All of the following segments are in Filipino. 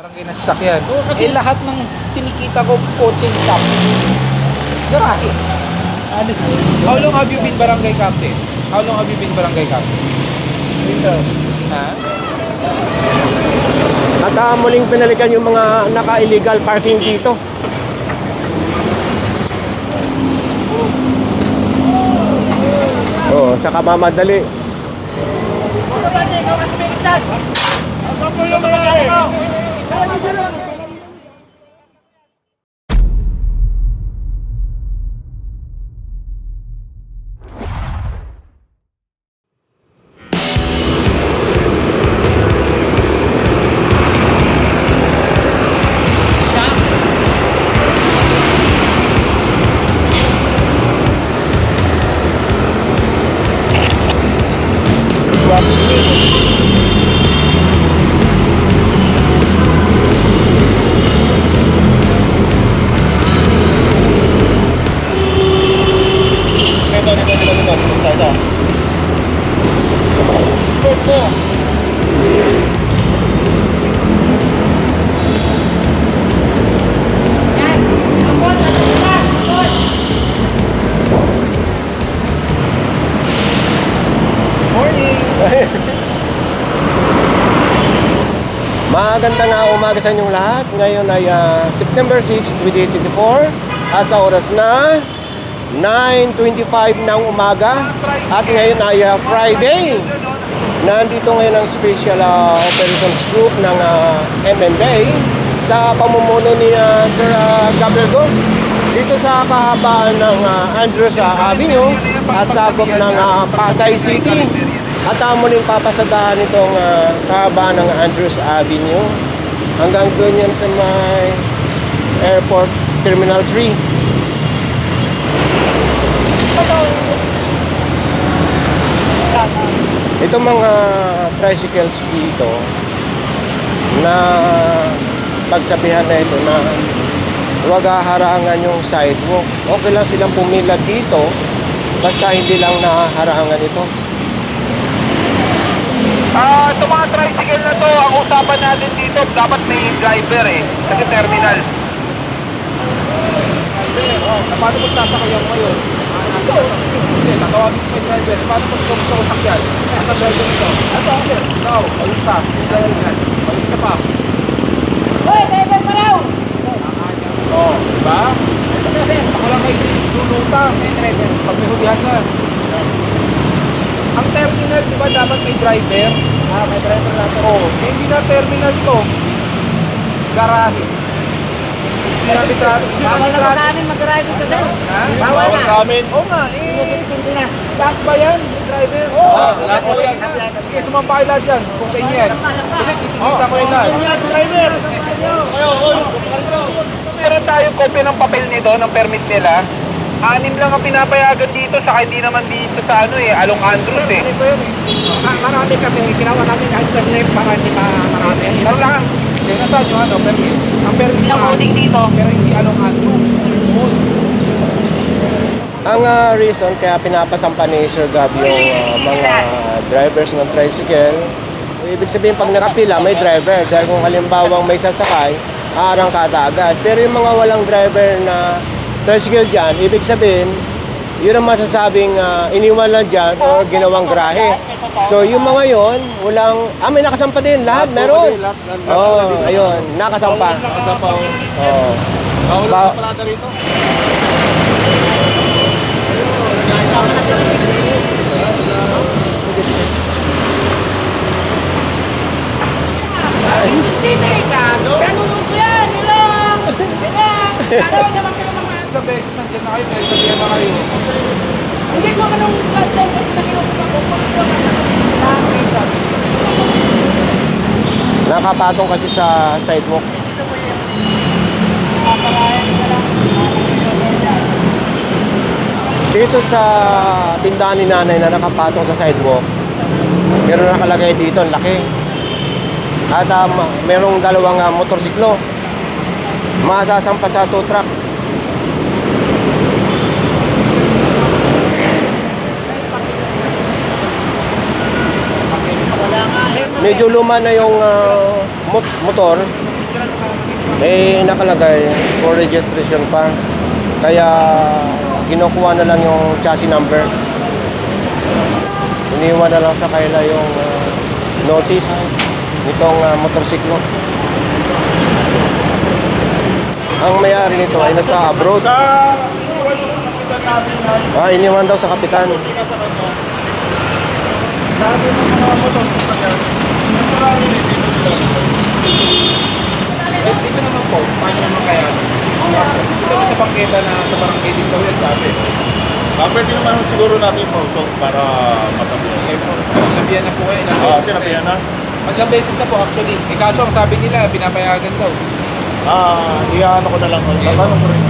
Barangay na sasakyan. Eh lahat ng tinikita ko kotse ni Cap. Garahe. How long have you been barangay captain? How long have you been barangay captain? Ha? At ah, muling pinalikan yung mga naka-illegal parking dito. Oh, sa kamamadali. Ito, umaga sa inyong lahat. Ngayon ay ah, September 6, 2024 at sa oras na 9.25 ng umaga at ngayon ay ah, Friday. Nandito ngayon ang Special ah, Operations Group ng uh, MMA sa pamumuno ni ah, Sir ah, Gabriel Go dito sa kahabaan ng ah, Andrews ah, Avenue at sakop ng ah, Pasay City. At uh, muling papasadahan itong ah, kahabaan ng Andrews Avenue hanggang doon yan sa may Airport Terminal 3. Itong mga tricycles dito na pagsabihan na ito na huwag haharangan yung sidewalk. Okay lang silang pumila dito basta hindi lang nahaharangan ito. Ah, itong mga tricycle na to, ang usapan natin dito, dapat may driver eh. Kasi terminal. Oh, paano kung sasakay ako ngayon? Hindi, tatawagin ko yung driver. Paano kung gusto ko sakyan? Asa driver nito? Ito, sir. Ikaw, ayun isa. Yung driver yan. Ayun isa pa. Hoy, driver pa raw! Oh, di ba? Ito na, sir. Baka lang kayo lulutang. May driver. Pag may hulihan ka. Ang terminal, di ba, dapat may driver? Ah, may driver na to. Oh, eh, hindi na terminal to. Garahe. Sinabitrado. Bawal na ba sa amin mag-ride dito, sir? Ha? Bawal na. amin. Oo nga, eh. Sinususpindi na. Lahat ba yan? Driver? Oo. Oh, Ah, lahat po yan. Sige, sumampa kayo lahat yan. Kung sa inyo yan. Sige, titikita ko yan lahat. Meron tayong kopya ng papel nito, ng permit nila. Anim lang ang pinapayagan dito, saka hindi naman dito sa ano eh, Along Andrews eh. Ano ba yan eh? Marami kami, ginawa namin internet para hindi ma marami. Ito lang. Kaya nasaan yung ano, permit? Ang permit Yung na coding dito. pero hindi along Andrews. Yun. Ang ah, reason kaya pinapasampa ni Sir Gab yung ah, mga drivers ng tricycle, ibig sabihin pag nakapila may driver dahil kung halimbawang may sasakay, aarangkada agad. Pero yung mga walang driver na tricycle dyan, ibig sabihin, yun ang masasabing ah, iniwan lang dyan or ginawang grahe. So yung mga yon walang, ah may nakasampa din, lahat meron. Oo, oh, ayun, nakasampa. Nakasampa. Oo. Ba- parada rito. Sini, sa kanunod ko yan. Ilang! Ilang! Karawan naman Isang beses nandiyan na kayo, kaya sabihan na kayo. Hindi ko anong last time kasi nakiusap ako. Kung ito Bakit sabi? Nakapatong kasi sa sidewalk. Dito sa tindahan ni nanay na nakapatong sa sidewalk, meron nakalagay dito, ang laki. At um, merong dalawang uh, motorsiklo. Masasampa sa tow truck. Medyo luma na yung mot- motor, May nakalagay for registration pa. Kaya kinukuha na lang yung chassis number. Iniwan na lang sa kaila yung ah, notice nitong ah, motorsiklo. Ang may-ari nito ay nasa abroad. Ah, iniwan daw sa kapitan. Ito naman po, paano naman kaya? Ito sa bangketa na sa barangay din daw yan sabi. Ah, pwede naman siguro natin pausok para matabihan. Eh, po, Labihan na po kayo. ilang Ah, beses na sinabihan na. Ilang beses na po actually. Eh kaso ang sabi nila, pinapayagan daw. Ah, iyaano ko na lang. Tatanong ko rin.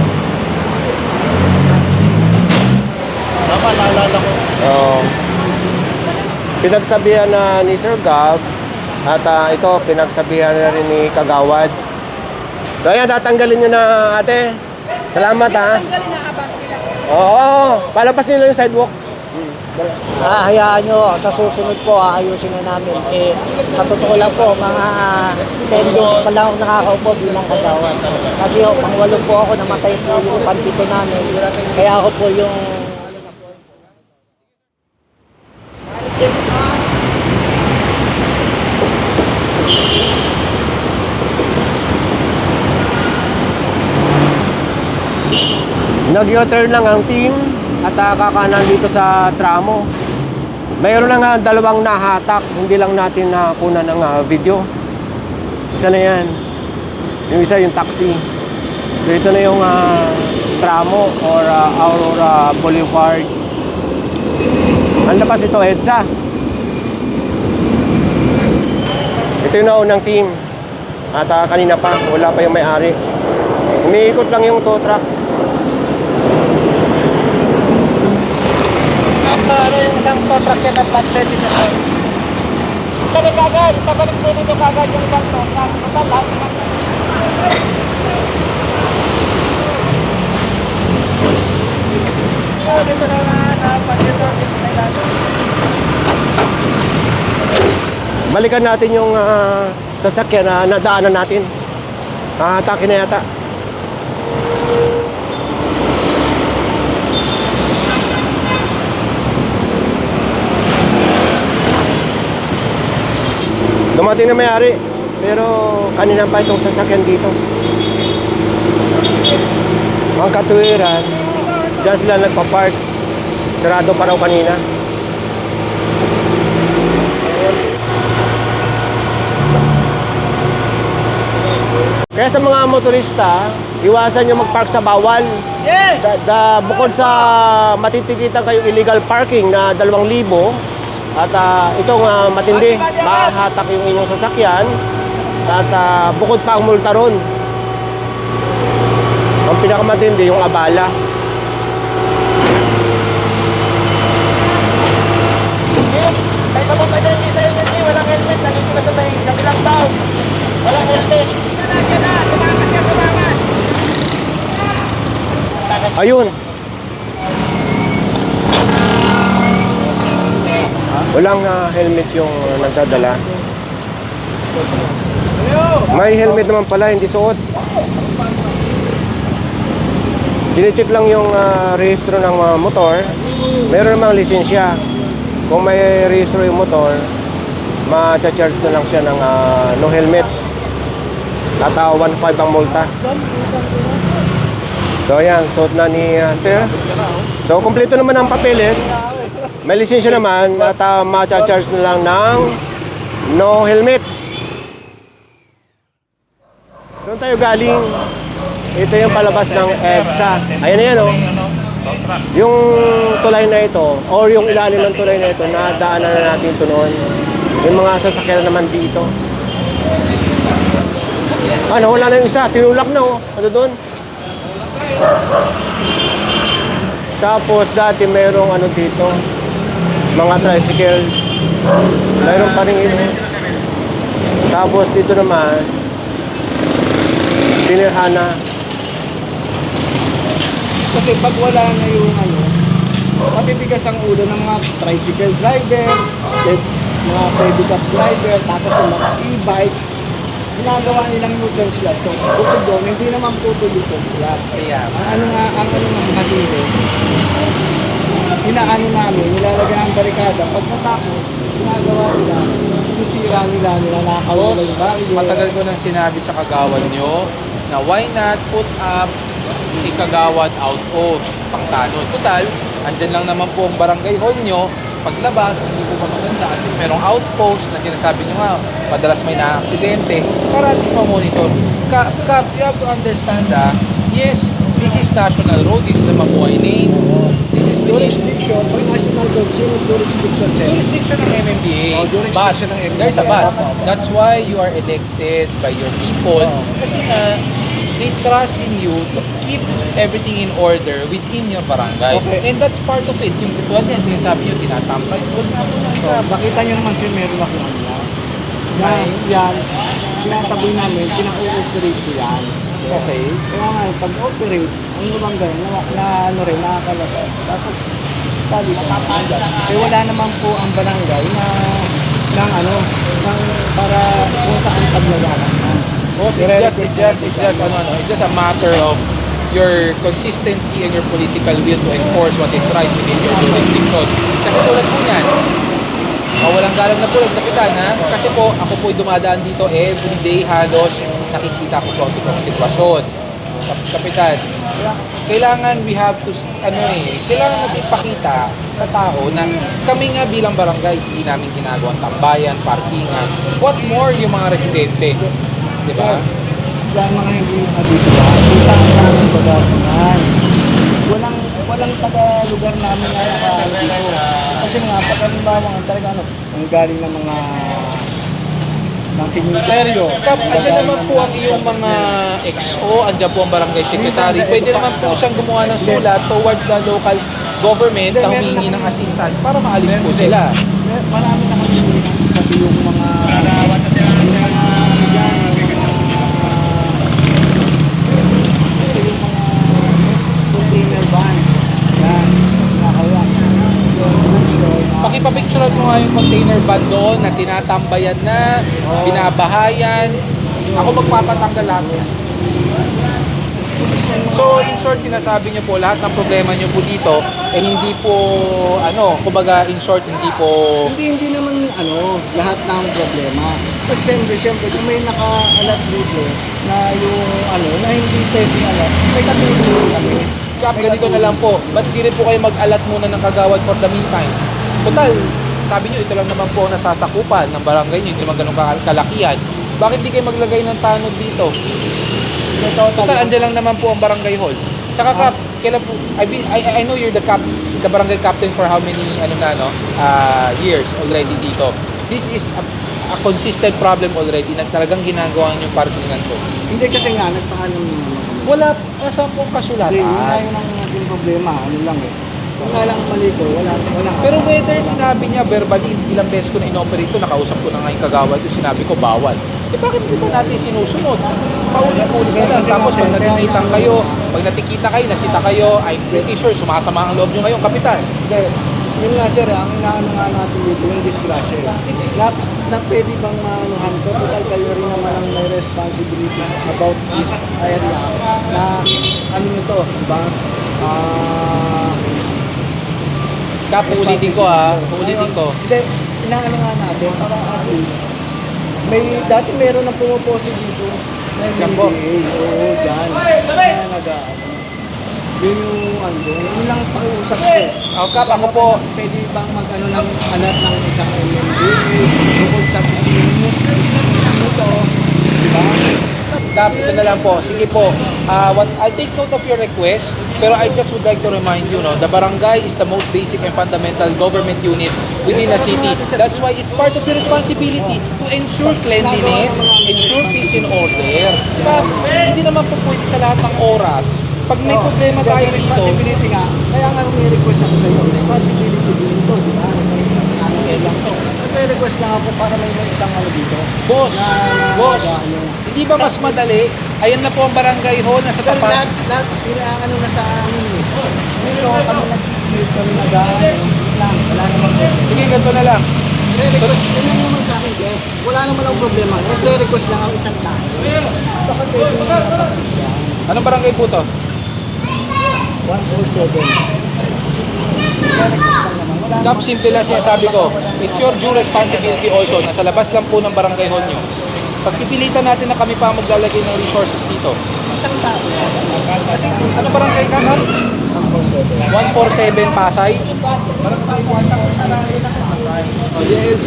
Tama, naalala ko. Oo. pinagsabihan na ni Sir Gab at ah, ito pinagsabihan na rin ni Kagawad. So ayan, tatanggalin nyo na ate. Salamat ha. Tanggalin na abang sila. Oo, palapasin nyo yung sidewalk. Ah, hayaan nyo, sa susunod po, aayusin na namin. Eh, sa totoo lang po, mga 10 days pa lang ako nakakaupo bilang kagawan. Kasi ho, pangwalo po ako, namatay po yung pantito namin. Kaya ako po yung... Nag-u-turn lang ang team at uh, kakanan dito sa tramo. Mayroon na nga dalawang nahatak, hindi lang natin nakunan ng ah, video. Isa na yan. Yung isa yung taxi. So ito na yung ah, tramo or ah, Aurora Boulevard. Ang labas ito, EDSA. Ito yung naunang team. At ah, kanina pa, wala pa yung may-ari. Umiikot lang yung tow truck. Isang contract yan at planted dito sa... Balik agad, pabalik din dito agad yung isang contract. Basta lahat naman. Dito na na, napagdito, dito na lang. Balikan natin yung ah, sasakyan na nadaanan natin. Ah, atake na yata. Dumating na may-ari. Pero kanina pa itong sasakyan dito. Ang katuwiran, dyan sila nagpa-park. Sarado pa raw kanina. Kaya sa mga motorista, iwasan nyo mag-park sa bawal. Da, da- bukod sa matitikitan kayong illegal parking na 2,000 at ah, itong ah, matindi, mahahatak yung inyong sasakyan at ah, bukod pa ang multa ron. Ang pinakamatindi yung abala. Kahit ako pa dyan, kita yung hindi, walang helmet. Nandito ka sa may kabilang tao. Walang helmet. Ayun. Walang ah, helmet yung ah, nagdadala. May helmet naman pala, hindi suot. Chinecheck lang yung ah, rehistro ng ah, motor. Meron namang lisensya. Kung may rehistro yung motor, ma-charge na lang siya ng ah, no helmet. At ah, 1.5 ang multa. So ayan, suot na ni ah, sir. So kumpleto naman ang papeles. May lisensya naman at uh, ma-charge na lang ng no helmet. Doon tayo galing. Ito yung palabas ng EDSA. Ayan na yan oh. Yung tulay na ito or yung ilalim ng tulay na ito nadaanan na natin ito noon. Yung mga sasakyan naman dito. Ano, wala na yung isa. Tinulak na oh. Ano doon? Tapos dati merong ano dito, mga tricycle. Mayroon pa rin ito. Tapos dito naman, tinirhana. Kasi pag wala na yung ano, matitigas ang ulo ng mga tricycle driver, mga pedicab driver, tapos yung mga e-bike, ginagawa nilang neutral slot to. Bukod doon, hindi naman po ito neutral slot. Kaya, Ang ano nga, ang ano nga matindi, inaano namin, nilalagyan ng barikada. Pag natapos, ginagawa nila, sinisira nila, nilalakaw nila yung baril. matagal ko nang sinabi sa kagawad nyo na why not put up a kagawad outpost pang tanod. Total, andyan lang naman po ang barangay hall nyo. Paglabas, hindi po maganda. At least merong outpost na sinasabi nyo nga, madalas may na-aksidente para at least ma-monitor. Kap, Kap, you have to understand ah, yes, this is national road, this is a Mabuhay within Jurisdiction, pag national road, sino jurisdiction sir? jurisdiction ng MMDA. Oh, jurisdiction but, ng MMDA. there's a but. That's why you are elected by your people. Kasi nga, they trust in you to keep everything in order within your barangay. Okay. And that's part of it. Yung tulad yan, sinasabi nyo, tinatampay. Huwag na po lang So, makita nyo naman sir, meron ako ano yan. Yan, tinataboy namin, pina-ooperate ko yan. Okay. Kaya nga, pag-operate, ang lumang ganyan, na, na ano rin, nakakalabas. Tapos, sabi ko, eh wala naman po ang barangay na ng ano, ng para kung saan paglalaban yan. Boss, it's just, it's just, it's just, ano, ano, it's just a matter of your consistency and your political will to enforce what is right within your jurisdiction. Kasi tulad po niyan, oh, walang galang na po kapitan ha? Kasi po, ako po'y dumadaan dito everyday halos nakikita ko po ang tipong sitwasyon. Kap- Kapitan, kailangan we have to, ano eh, kailangan natin ipakita sa tao na kami nga bilang barangay, hindi namin ginagawang tambayan, parkingan. What more yung mga residente? Di ba? Yan mga hindi nakabibigyan, kung saan saan ang yan. Walang, walang taga-lugar namin na nakaano dito. Kasi nga, pag halimbawa talaga ano, ang galing ng mga ng simenteryo. Kap, andyan naman po ang iyong mga XO, andyan po ang barangay secretary. Pwede naman po siyang gumawa ng sulat towards the local government na humingi ng assistance para maalis po sila. Marami na kami yung mga yung mga ano dyan, yung mga yung mga container van. Yan, nakawak. So, Pakipapicturean mo nga yung container van doon na tinatambayan na, binabahayan. Ako magpapatanggal lahat yan. So, in short, sinasabi niyo po, lahat ng problema niyo po dito, eh hindi po, ano, kumbaga, in short, hindi po, Hindi, hindi naman ano, lahat ng problema. Kasi siyempre, siyempre, kung may naka-alat dito na yung ano, na hindi pwede alat, may katulong kami. Kap, ganito na lang po. Ba't di rin po kayo mag-alat muna ng kagawad for the meantime? Total, sabi nyo, ito lang naman po ang nasasakupan ng barangay nyo, hindi naman ganun ka- kalakihan. Bakit di kayo maglagay ng tanod dito? Total, andyan lang naman po ang barangay hall. Tsaka Kap, kailan po, I, be- I, I know you're the cap, the barangay captain for how many, ano na, no, ah, years already dito. This is a, a consistent problem already na talagang ginagawa nyo parkingan to. Hindi kasi nga, nagpaalam naman. Wala, nasa po kasulatan. Hindi, yun nga yun ang problema, ano lang eh. Nga lang mali ko, wala, wala. Pero whether sinabi niya verbally, ilang beses ko na inoperate to, nakausap ko na nga yung kagawad ko, sinabi ko bawal. Eh bakit di ba natin sinusunod? Paulit-ulit na lang. Tapos pag natikitan ang- kayo, pag natikita kayo, nasita kayo, I'm pretty sure sumasama ang loob nyo ngayon, kapitan. Hindi, yun nga sir, ang inaano nga natin dito, yung disgrasya eh. It's- na, na pwede bang maanuhan to, total kayo rin naman ang may responsibility about this area na ano nito, ba? Ah, Kap, ulitin ko ha, ulitin ko. Hindi, inaano nga natin para at least may dati meron na pumuposto dito na Diyan po. MMDA. Oo, dyan. Na nag yun yung ano, yun lang pakiusap ko. Oh, Kap, ako po, Pwede bang mag-ano ng alat ng isang MMDA bukod sa pisino, pisino to, di ba? Kap, ito na lang po. Sige po, Ah, what, I'll take note of your request, pero I just would like to remind you, no, the barangay is the most basic and fundamental government unit within a city. That's why it's part of your responsibility to ensure cleanliness, ensure peace and order. Kap, hindi naman po pwede sa lahat ng oras. Pag may problema tayo rito, responsibility nga, kaya nga may request ako sa iyo, responsibility din ito, di ba? Ano lang to. May request lang ako para may isang ano dito. boss, boss, na- ano. Hindi ba mas madali? Ayan na po ang barangay hall, nasa Pero tapat. lahat, lahat, ano na sa amin eh. Dito kami nag-click kami nag lang, wala naman po. Sige, ganito na lang. May request, yun lang naman sa akin, sir. wala naman ang problema. Nagre-request lang ang isang tao. Baka pwede mo na kapag-yan. Anong barangay po to? 147. Nagre-request lang naman. Wala Kap, simple lang sinasabi ko. It's your due responsibility also na sa labas lang po ng barangay hall nyo. Pagpipilitan natin na kami pa maglalagay ng resources dito. isang tao lang. Kasi Ano barangay ka, Kap? 147 Pasay? Oh, JLG.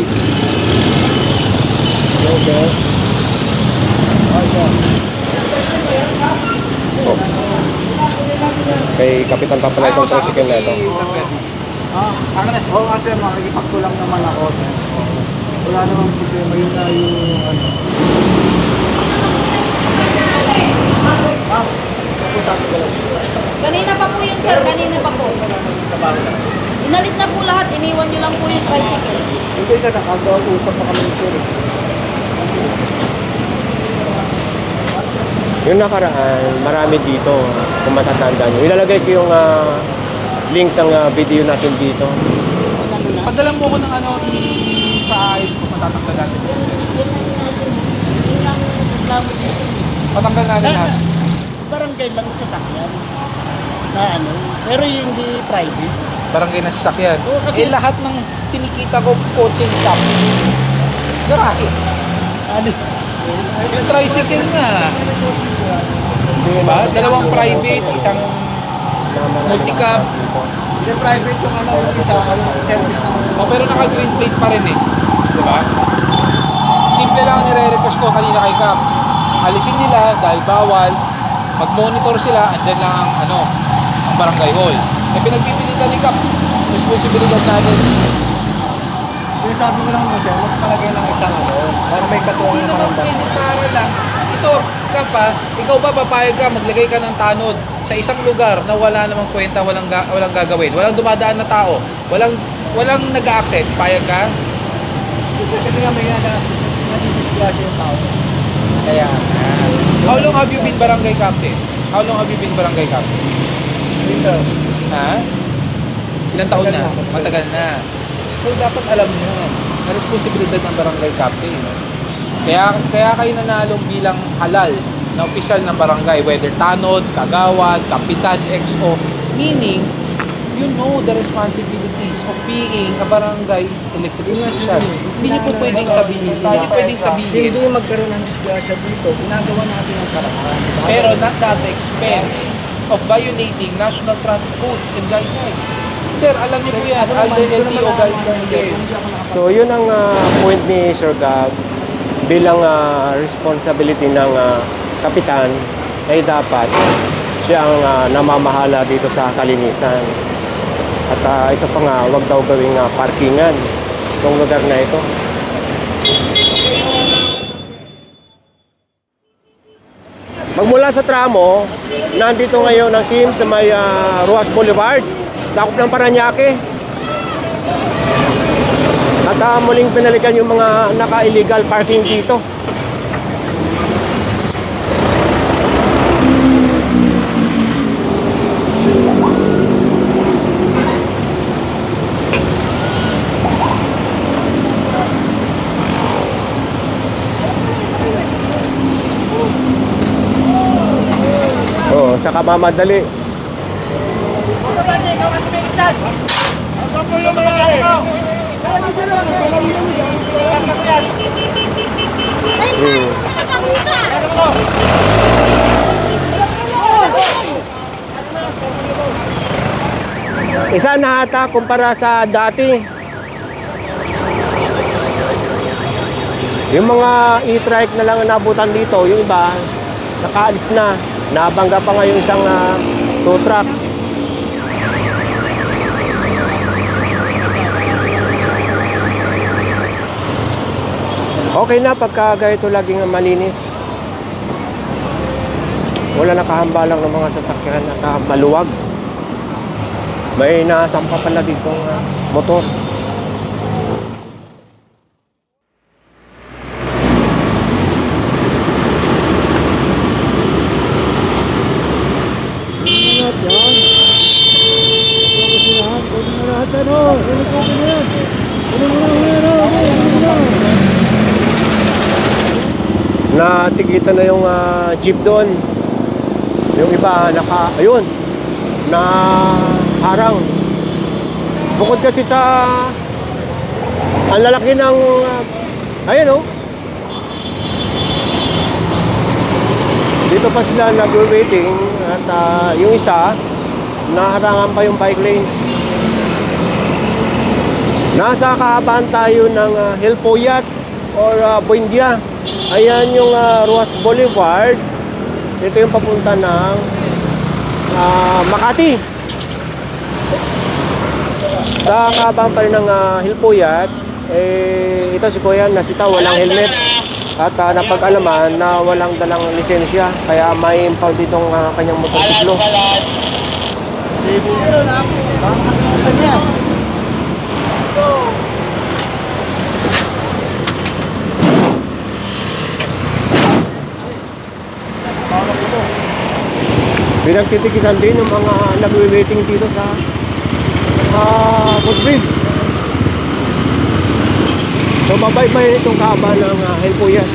Kay Kapitan Papalay itong tricycle na ito. Ah, Ang Oo nga sir, makikipagtulang naman ako sir. Wala namang problema, yun na yung ano. Ma'am, usapin ko lang siya. Kanina pa po yun, sir. Kanina pa po. Inalis na po lahat. Iniwan nyo lang po yung tricycle. Hindi sir, nakagawa-usap pa kami ng sir. Yung nakaraan, marami dito, kung matatanda nyo. Ilalagay ko yung ah, link ng ah, video natin dito. Padalan mo ko ng ano, i-paayos ko, matatanggal natin. Patanggal natin lahat. Barangay lang sasakyan. Na ano, pero yung hindi private. Barangay na sasakyan. Oo, kasi- eh, lahat ng tinikita ko, kotse ni Cap. Garahe. Ano? Yung tricycle nga. Diba? Dalawang private, isang multi-cab. Hindi private yung ano, yung isa, ano, service naman. Oh, pero naka-green plate pa rin eh. Diba? Simple lang ang nire-request ko kanina kay Cap. Alisin nila dahil bawal. Mag-monitor sila, andyan lang ang, ano, ang barangay hall. Eh, pinagpipilitan ni Cap. Responsibilidad natin. Kaya sabi ko lang mo sir, magpalagay ng isang ano, para may katuwang Hindi naman pwede para lang. Ito, Cap ha, ikaw ba papayag ka, maglagay ka ng tanod sa isang lugar na wala namang kwenta, walang, ga- walang gagawin, walang dumadaan na tao, walang walang nag-access, payag ka? Kasi, kasi nga may ginagawa, nadidisgrasya yung tao. Kaya How long have you been barangay captain? How long have you been barangay captain? Dito. Ha? Ilang taon na? Matagal na. So dapat alam nyo na responsibilidad ng barangay captain. No? Kaya, kaya kayo nanalong bilang halal na opisyal ng barangay, whether tanod, kagawad, kapitan, XO, meaning, you know the responsibilities of being a barangay elected official. Hindi niyo po pwedeng sabihin. Hindi niyo pwedeng sabihin. Hindi magkaroon ng disgrasya dito, ginagawa natin ang paraan. Pero not at the expense of violating national traffic codes and guidelines. Sir, alam niyo po yan, ko naman LTO guidelines. So yun ang ah, point ni Sir Gab bilang ah, responsibility ng ah, kapitan ay dapat siya ang ah, namamahala dito sa kalinisan. At ah, ito pa nga, wag daw gawing ah, parkingan itong lugar na ito. Magmula sa tramo, nandito ngayon ang team sa may ah, Ruas Boulevard, sakop ng Paranaque. At ah, muling pinalikan yung mga naka-illegal parking dito. Oo, sa kamamadali. Hmm. Isa na ata kumpara sa dati. Yung mga e-trike na lang ang nabutan dito, yung iba, nakaalis na. Nabangga pa nga yung isang uh, tow truck. Okay na pagka ganito laging malinis. Wala nakahambalang ng mga sasakyan at ah, maluwag. May nasampa pala dito uh, motor. Nagtikita na yung ah, jeep doon. Yung iba naka, ayun, na harang. Bukod kasi sa ang lalaki ng ah, ayun oh. Dito pa sila nag-waiting at ah, yung isa naharangan pa yung bike lane. Nasa kahabaan tayo ng uh, Hilpoyat or uh, Buendia. Ayan yung ah, Ruas Boulevard. Ito yung papunta ng ah, Makati. Sa kahabaan pa rin ng uh, Hilpoyat, eh, ito si Kuya nasita walang helmet at ah, napag-alaman na walang dalang lisensya kaya may impound ditong ah, kanyang motorsiklo. Pinagtitikitan din yung mga nagwi-waiting dito sa uh, footbridge. So babay-bay itong kaaba ng uh, Helpuyas.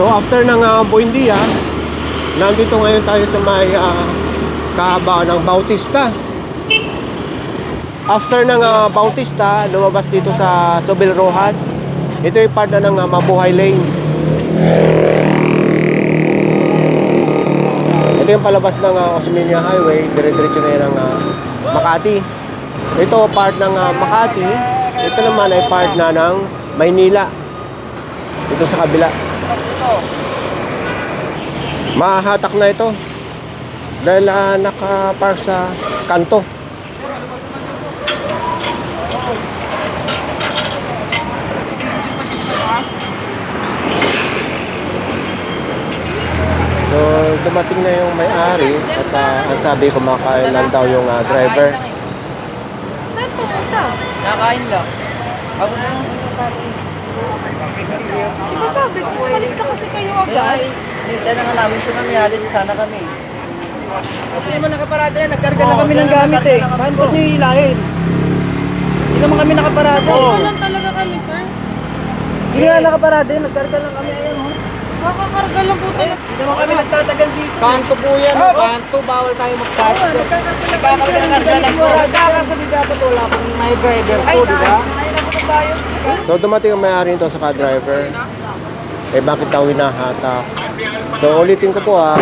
So after ng uh, Buendia, nandito ngayon tayo sa may uh, kaaba ng Bautista. After ng uh, Bautista, lumabas dito sa Sobel Rojas. Ito yung part na ng uh, Mabuhay Lane. Ito yung palabas ng uh, Osmeña Highway, dire-diretso na yan ng uh, Makati. Ito part ng uh, Makati. Ito naman ay part na ng Maynila. Ito sa kabila. Mahahatak na ito. Dahil uh, naka-park sa kanto. So, dumating na yung may-ari at ah, ang sabi kumakain lang daw yung ah, driver. Saan pumunta? Nakain lang. Ako na ba sabi ko, umalis na kasi kayo agad. Hindi na nga namin siya nangyari. Sana kami. Kasi naman nakaparada yan. Nagkarga na kami ng gamit eh. Paano po niyo hilahin? Hindi naman kami nakaparada. Wala lang talaga kami, sir. Hindi nga nakaparada yun. Nagkarga lang kami. Ayun Makakarga lang po talaga. Hindi naman kami nagtatagal dito. Kanto po yan. Ah, kanto. Bawal tayo mag-park. Oo, nagkakakulang kami sa nagkakakulang lang po. Nagkakakulang dapat wala pang may driver po, di ba? So dumating ang may-ari nito sa ka-driver. Eh bakit daw hinahata? So ulitin ko po ha,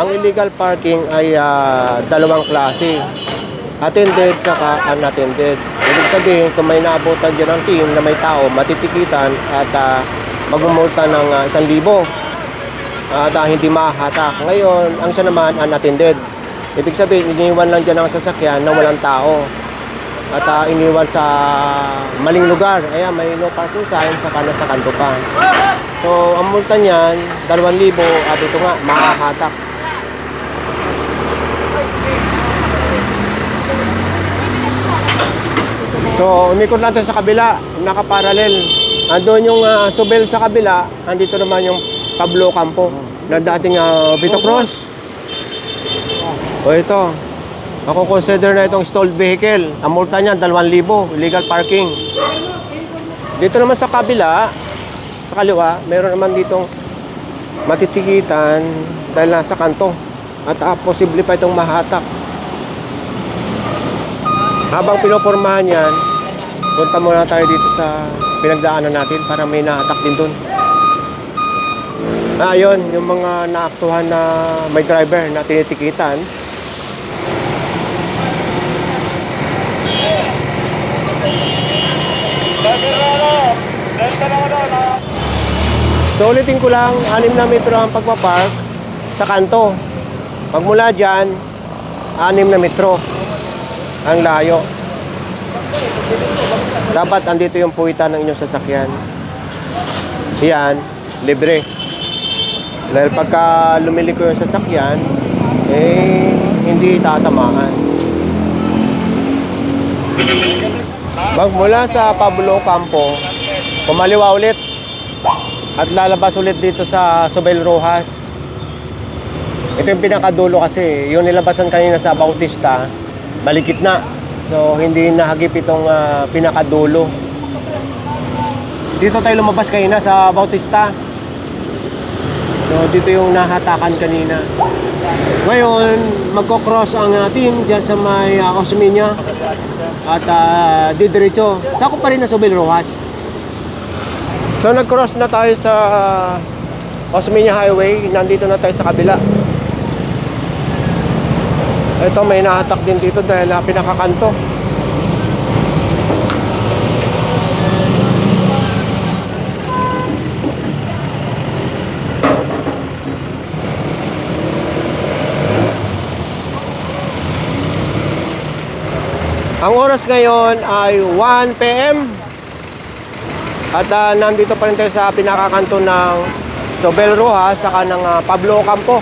ang illegal parking ay uh, dalawang klase. Attended saka unattended. Ibig sabihin kung may naabutan dyan ng team na may tao, matitikitan at uh, magmumulta ng uh, 1,000 uh, dahil hindi mahatak. Ngayon, ang siya naman unattended. Ibig sabihin, iniwan lang dyan ang sasakyan na walang tao. At uh, iniwan sa maling lugar. Ayan, may no parking sign sa kanan sa kanto pa. So, ang multa niyan, 2,000 at ito nga, mahahatak. So, umikot natin sa kabila, nakaparalel. Andun yung ah, uh, subel sa kabila, andito naman yung Pablo Campo na dating uh, Vito Cross. O ito, ako consider na itong stalled vehicle. Ang multa niya, 2,000, illegal parking. Dito naman sa kabila, sa kaliwa, meron naman ditong matitikitan dahil nasa kanto. At ah, posible pa itong mahatak. Habang pinopormahan yan, punta muna tayo dito sa pinagdaanan natin para may nahatak din doon. Ah, yun, yung mga naaktuhan na may driver na tinitikitan. So ulitin ko lang, 6 na metro ang pagpapark sa kanto. Pagmula dyan, 6 na metro ang layo. Dapat andito yung puwitan ng inyong sasakyan. Yan, libre. Dahil pagka lumiliko yung sasakyan, eh, hindi tatamaan. Magmula sa Pablo Campo, kumaliwa ulit at lalabas ulit dito sa Sobel Rojas. Ito yung pinakadulo kasi, yung nilabasan kanina sa Bautista, malikit na. So, hindi nahagip itong ah, pinakadulo. Dito tayo lumabas kanina sa Bautista. So, dito yung nahatakan kanina. Ngayon, magkocross ang uh, team dyan sa may uh, Osmeña at uh, didiretso. Sako pa rin na Sobel Rojas. So, nag-cross na tayo sa Osmeña Highway. Nandito na tayo sa kabila. Ito, may nahatak din dito dahil uh, pinakakanto. Ang oras ngayon ay 1 p.m. At ah, nandito pa rin tayo sa pinakakanto ng Sobel Rojas saka ng ah, Pablo Ocampo.